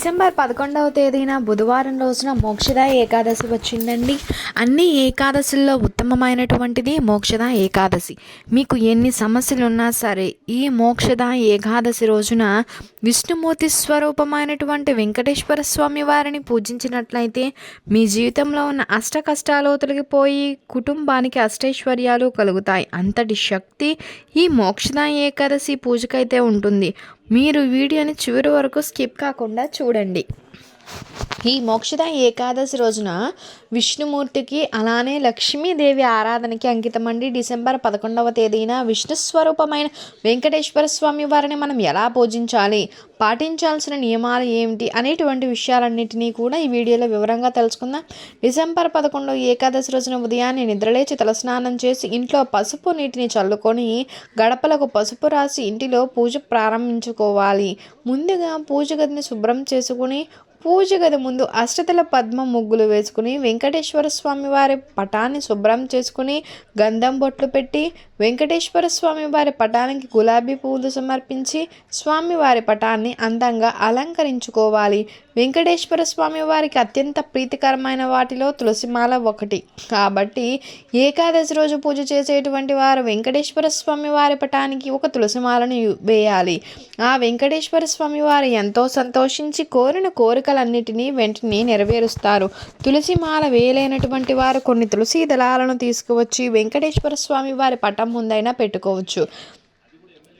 December పదకొండవ తేదీన బుధవారం రోజున మోక్షద ఏకాదశి వచ్చిందండి. అన్ని ఏకాదశుల్లో ఉత్తమమైనటువంటిది మోక్షద ఏకాదశి. మీకు ఎన్ని సమస్యలు ఉన్నా సరే ఈ మోక్షద ఏకాదశి రోజున విష్ణుమూర్తి స్వరూపమైనటువంటి వెంకటేశ్వర స్వామి వారిని పూజించినట్లయితే మీ జీవితంలో ఉన్న అష్ట కష్టాలు తొలగిపోయి కుటుంబానికి అష్టైశ్వర్యాలు కలుగుతాయి. అంతటి శక్తి ఈ మోక్షద ఏకాదశి పూజకైతే ఉంటుంది. మీరు వీడియోని చివరి వరకు స్కిప్ కాకుండా చూ చూడండి. ఈ మోక్షద ఏకాదశి రోజున విష్ణుమూర్తికి అలానే లక్ష్మీదేవి ఆరాధనకి అంకితమండి. డిసెంబర్ పదకొండవ తేదీన విష్ణు స్వరూపమైన వెంకటేశ్వర స్వామి వారిని మనం ఎలా పూజించాలి? పాటించాల్సిన నియమాలు ఏమిటి? అనేటువంటి విషయాలన్నింటినీ కూడా ఈ వీడియోలో వివరంగా తెలుసుకుందాం. డిసెంబర్ పదకొండు ఏకాదశి రోజున ఉదయాన్నే నిద్రలేచి తలస్నానం చేసి ఇంట్లో పసుపు నీటిని చల్లుకొని గడపలకు పసుపు రాసి ఇంటిలో పూజ ప్రారంభించుకోవాలి. ముందుగా పూజ గదిని శుభ్రం చేసుకుని పూజ గది ముందు అష్టతల పద్మ ముగ్గులు వేసుకుని వెంకటేశ్వర స్వామి వారి పటాన్ని శుభ్రం చేసుకుని గంధం బొట్లు పెట్టి వెంకటేశ్వర స్వామి వారి పటానికి గులాబీ పూలు సమర్పించి స్వామివారి పటాన్ని అందంగా అలంకరించుకోవాలి. వెంకటేశ్వర స్వామి వారికి అత్యంత ప్రీతికరమైన వాటిలో తులసిమాల ఒకటి. కాబట్టి ఏకాదశి రోజు పూజ చేసేటువంటి వారు వెంకటేశ్వర స్వామి వారి పటానికి ఒక తులసిమాలను వేయాలి. ఆ వెంకటేశ్వర స్వామి వారు ఎంతో సంతోషించి కోరిన కోరిక కోరికలన్నిటినీ వెంటనే నెరవేరుస్తారు. తులసిమాల వేయలేనటువంటి వారు కొన్ని తులసి దళాలను తీసుకువచ్చి వెంకటేశ్వర స్వామి వారి పటం ముందైనా పెట్టుకోవచ్చు.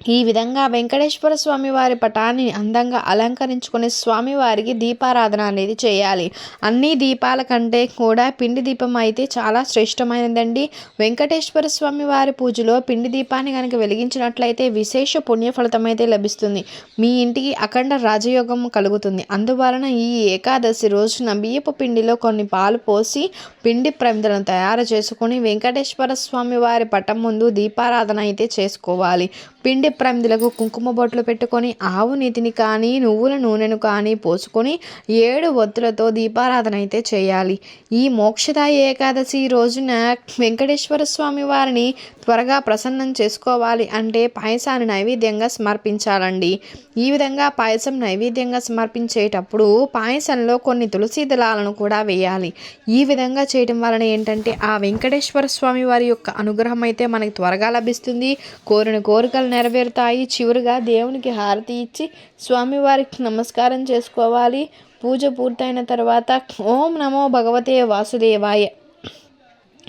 ఈ విధంగా వెంకటేశ్వర స్వామి వారి పటాన్ని అందంగా అలంకరించుకుని స్వామివారికి దీపారాధన అనేది చేయాలి. అన్ని దీపాల కంటే కూడా పిండి దీపం అయితే చాలా శ్రేష్టమైనదండి. వెంకటేశ్వర స్వామి వారి పూజలో పిండి దీపాన్ని కనుక వెలిగించినట్లయితే విశేష పుణ్య ఫలితం అయితే లభిస్తుంది. మీ ఇంటికి అఖండ రాజయోగం కలుగుతుంది. అందువలన ఈ ఏకాదశి రోజున బియ్యపు పిండిలో కొన్ని పాలు పోసి పిండి ప్రమిదలను తయారు చేసుకొని వెంకటేశ్వర స్వామి వారి పటం ముందు దీపారాధన అయితే చేసుకోవాలి. పిండి ప్రమిదలకు కుంకుమ బొట్లు పెట్టుకొని ఆవు నీతిని కానీ నువ్వుల నూనెను కానీ పోసుకొని ఏడు ఒత్తులతో దీపారాధన అయితే చేయాలి. ఈ మోక్షదాయ ఏకాదశి రోజున వెంకటేశ్వర స్వామి వారిని త్వరగా ప్రసన్నం చేసుకోవాలి అంటే పాయసాన్ని నైవేద్యంగా సమర్పించాలండి. ఈ విధంగా పాయసం నైవేద్యంగా సమర్పించేటప్పుడు పాయసంలో కొన్ని తులసి దళాలను కూడా వేయాలి. ఈ విధంగా చేయడం వలన ఏంటంటే ఆ వెంకటేశ్వర స్వామి వారి యొక్క అనుగ్రహం అయితే మనకి త్వరగా లభిస్తుంది. కోరిన కోరికలు నెరవేరు నెరవేరుతాయి. చివరిగా దేవునికి హారతి ఇచ్చి స్వామివారికి నమస్కారం చేసుకోవాలి. పూజ పూర్తయిన తర్వాత ఓం నమో భగవతే వాసుదేవాయ.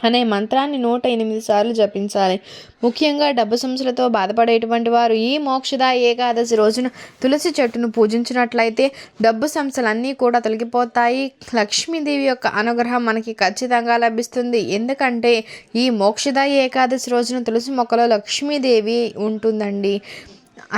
అనే మంత్రాన్ని నూట ఎనిమిది సార్లు జపించాలి. ముఖ్యంగా డబ్బు సమస్యలతో బాధపడేటువంటి వారు ఈ మోక్షద ఏకాదశి రోజున తులసి చెట్టును పూజించినట్లయితే డబ్బు సమస్యలన్నీ కూడా తొలగిపోతాయి. లక్ష్మీదేవి యొక్క అనుగ్రహం మనకి ఖచ్చితంగా లభిస్తుంది. ఎందుకంటే ఈ మోక్షద ఏకాదశి రోజున తులసి మొక్కలో లక్ష్మీదేవి ఉంటుందండి.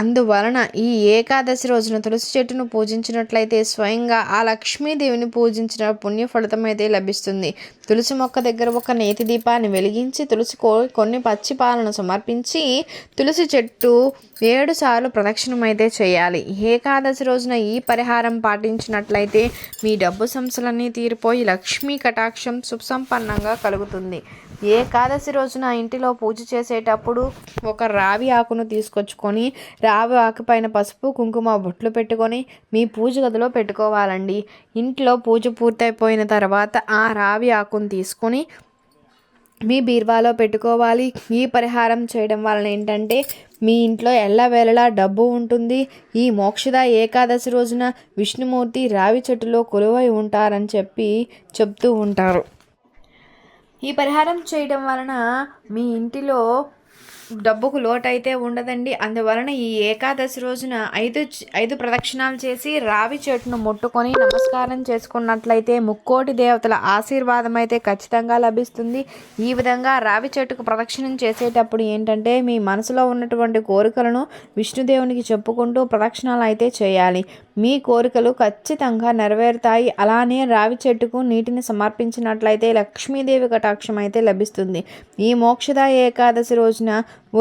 అందువలన ఈ ఏకాదశి రోజున తులసి చెట్టును పూజించినట్లయితే స్వయంగా ఆ లక్ష్మీదేవిని పూజించిన పుణ్య ఫలితం అయితే లభిస్తుంది. తులసి మొక్క దగ్గర ఒక నేతి దీపాన్ని వెలిగించి తులసి కొన్ని పచ్చి పాలను సమర్పించి తులసి చెట్టు ఏడు సార్లు ప్రదక్షిణం అయితే చేయాలి. ఏకాదశి రోజున ఈ పరిహారం పాటించినట్లయితే మీ డబ్బు సమస్యలన్నీ తీరిపోయి లక్ష్మీ కటాక్షం సుసంపన్నంగా కలుగుతుంది. ఏకాదశి రోజున ఇంటిలో పూజ చేసేటప్పుడు ఒక రావి ఆకును తీసుకొచ్చుకొని రావి ఆకు పైన పసుపు కుంకుమ బొట్లు పెట్టుకొని మీ పూజ గదిలో పెట్టుకోవాలండి. ఇంట్లో పూజ పూర్తయిపోయిన తర్వాత ఆ రావి ఆకును తీసుకొని మీ బీర్వాలో పెట్టుకోవాలి. ఈ పరిహారం చేయడం వలన ఏంటంటే మీ ఇంట్లో ఎల్లవేళలా డబ్బు ఉంటుంది. ఈ మోక్షద ఏకాదశి రోజున విష్ణుమూర్తి రావి చెట్టులో కొలువై ఉంటారని చెప్పి చెప్తూ ఉంటారు. ఈ పరిహారం చేయడం వలన మీ ఇంటిలో డబ్బుకు లోటు అయితే ఉండదండి. అందువలన ఈ ఏకాదశి రోజున ఐదు ఐదు ప్రదక్షిణాలు చేసి రావి చెట్టును ముట్టుకొని నమస్కారం చేసుకున్నట్లయితే ముక్కోటి దేవతల ఆశీర్వాదం అయితే ఖచ్చితంగా లభిస్తుంది. ఈ విధంగా రావి చెట్టుకు ప్రదక్షిణం చేసేటప్పుడు ఏంటంటే మీ మనసులో ఉన్నటువంటి కోరికలను విష్ణుదేవునికి చెప్పుకుంటూ ప్రదక్షిణాలు అయితే చేయాలి. మీ కోరికలు ఖచ్చితంగా నెరవేరుతాయి. అలానే రావి చెట్టుకు నీటిని సమర్పించినట్లయితే లక్ష్మీదేవి కటాక్షం అయితే లభిస్తుంది. ఈ మోక్షద ఏకాదశి రోజున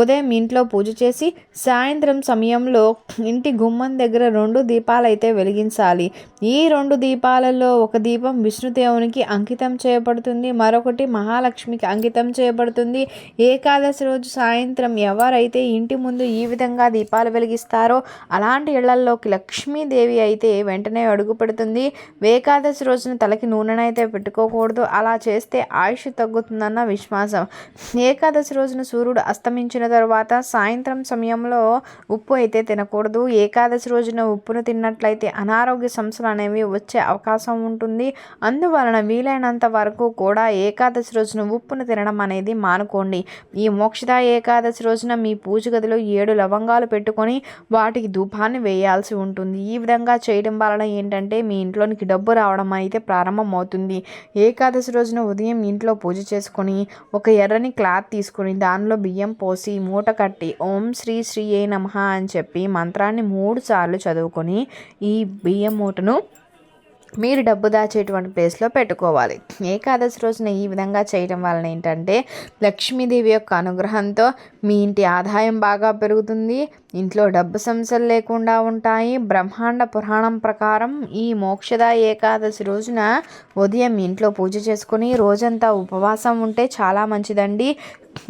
ఉదయం ఇంట్లో పూజ చేసి సాయంత్రం సమయంలో ఇంటి గుమ్మం దగ్గర రెండు దీపాలు అయితే వెలిగించాలి. ఈ రెండు దీపాలలో ఒక దీపం విష్ణుదేవునికి అంకితం చేయబడుతుంది మరొకటి మహాలక్ష్మికి అంకితం చేయబడుతుంది. ఏకాదశి రోజు సాయంత్రం ఎవరైతే ఇంటి ముందు ఈ విధంగా దీపాలు వెలిగిస్తారో అలాంటి ఇళ్ళల్లోకి లక్ష్మీదేవి అయితే వెంటనే అడుగు పెడుతుంది. ఏకాదశి రోజున తలకి నూనెనైతే పెట్టుకోకూడదు. అలా చేస్తే ఆయుష్ తగ్గుతుందన్న విశ్వాసం. ఏకాదశి రోజున సూర్యుడు అస్తమించిన తర్వాత సాయంత్రం సమయంలో ఉప్పు అయితే తినకూడదు. ఏకాదశి రోజున ఉప్పును తిన్నట్లయితే అనారోగ్య సమస్యలు అనేవి వచ్చే అవకాశం ఉంటుంది. అందువలన వీలైనంత వరకు కూడా ఏకాదశి రోజున ఉప్పును తినడం అనేది మానుకోండి. ఈ మోక్షద ఏకాదశి రోజున మీ పూజ గదిలో ఏడు లవంగాలు పెట్టుకొని వాటికి ధూపాన్ని వేయాల్సి ఉంటుంది. ఈ విధంగా చేయడం వలన ఏంటంటే మీ ఇంట్లోనికి డబ్బు రావడం అయితే ప్రారంభమవుతుంది. ఏకాదశి రోజున ఉదయం ఇంట్లో పూజ చేసుకొని ఒక ఎర్రని క్లాత్ తీసుకొని దానిలో బియ్యం పోసి మూట కట్టి ఓం శ్రీ శ్రీ ఏ నమ అని చెప్పి మంత్రాన్ని మూడు సార్లు చదువుకొని ఈ బియ్యం మూటను మీరు డబ్బు దాచేటువంటి ప్లేస్లో పెట్టుకోవాలి. ఏకాదశి రోజున ఈ విధంగా చేయడం వలన ఏంటంటే లక్ష్మీదేవి యొక్క అనుగ్రహంతో మీ ఇంటి ఆదాయం బాగా పెరుగుతుంది. ఇంట్లో డబ్బు సమస్యలు లేకుండా ఉంటాయి. బ్రహ్మాండ పురాణం ప్రకారం ఈ మోక్షద ఏకాదశి రోజున ఉదయం ఇంట్లో పూజ చేసుకుని రోజంతా ఉపవాసం ఉంటే చాలా మంచిదండి.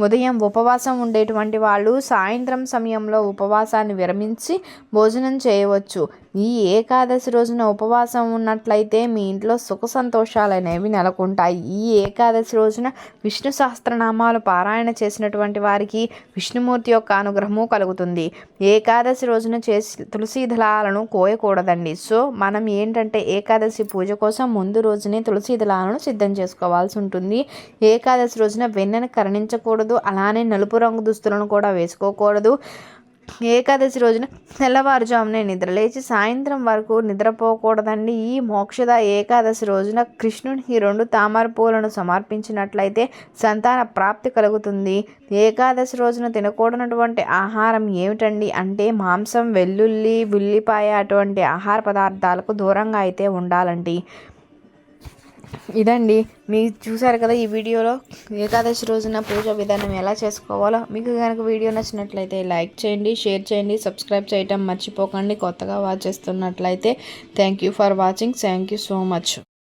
ఉదయం ఉపవాసం ఉండేటువంటి వాళ్ళు సాయంత్రం సమయంలో ఉపవాసాన్ని విరమించి భోజనం చేయవచ్చు. ఈ ఏకాదశి రోజున ఉపవాసం ఉన్నట్లయితే మీ ఇంట్లో సుఖ సంతోషాలు అనేవి నెలకొంటాయి. ఈ ఏకాదశి రోజున విష్ణు సహస్రనామాలు పారాయణ చేసినటువంటి వారికి విష్ణుమూర్తి యొక్క అనుగ్రహము కలుగుతుంది. ఏకాదశి రోజున చేసి తులసి దళాలను కోయకూడదండి. సో మనం ఏంటంటే ఏకాదశి పూజ కోసం ముందు రోజునే తులసి దళాలను సిద్ధం చేసుకోవాల్సి ఉంటుంది. ఏకాదశి రోజున వెన్నెను కరణించకూడదు. అలానే నలుపు రంగు దుస్తులను కూడా వేసుకోకూడదు. ఏకాదశి రోజున తెల్లవారుజామునే నిద్రలేచి సాయంత్రం వరకు నిద్రపోకూడదండి. ఈ మోక్షద ఏకాదశి రోజున కృష్ణునికి రెండు తామర పూలను సమర్పించినట్లయితే సంతాన ప్రాప్తి కలుగుతుంది. ఏకాదశి రోజున తినకూడనటువంటి ఆహారం ఏమిటండి అంటే మాంసం వెల్లుల్లి ఉల్లిపాయ అటువంటి ఆహార పదార్థాలకు దూరంగా అయితే ఉండాలండి. ఇదండి. మీరు చూసారు కదా ఈ వీడియోలో? ఏకాదశి రోజున పూజ విధానం ఎలా చేసుకోవాలో? మీకు కనుక వీడియో నచ్చినట్లయితే లైక్ చేయండి షేర్ చేయండి సబ్స్క్రైబ్ చేయటం మర్చిపోకండి. కొత్తగా వాచ్ చేస్తున్నట్లయితే thank you for watching. Thank you so much.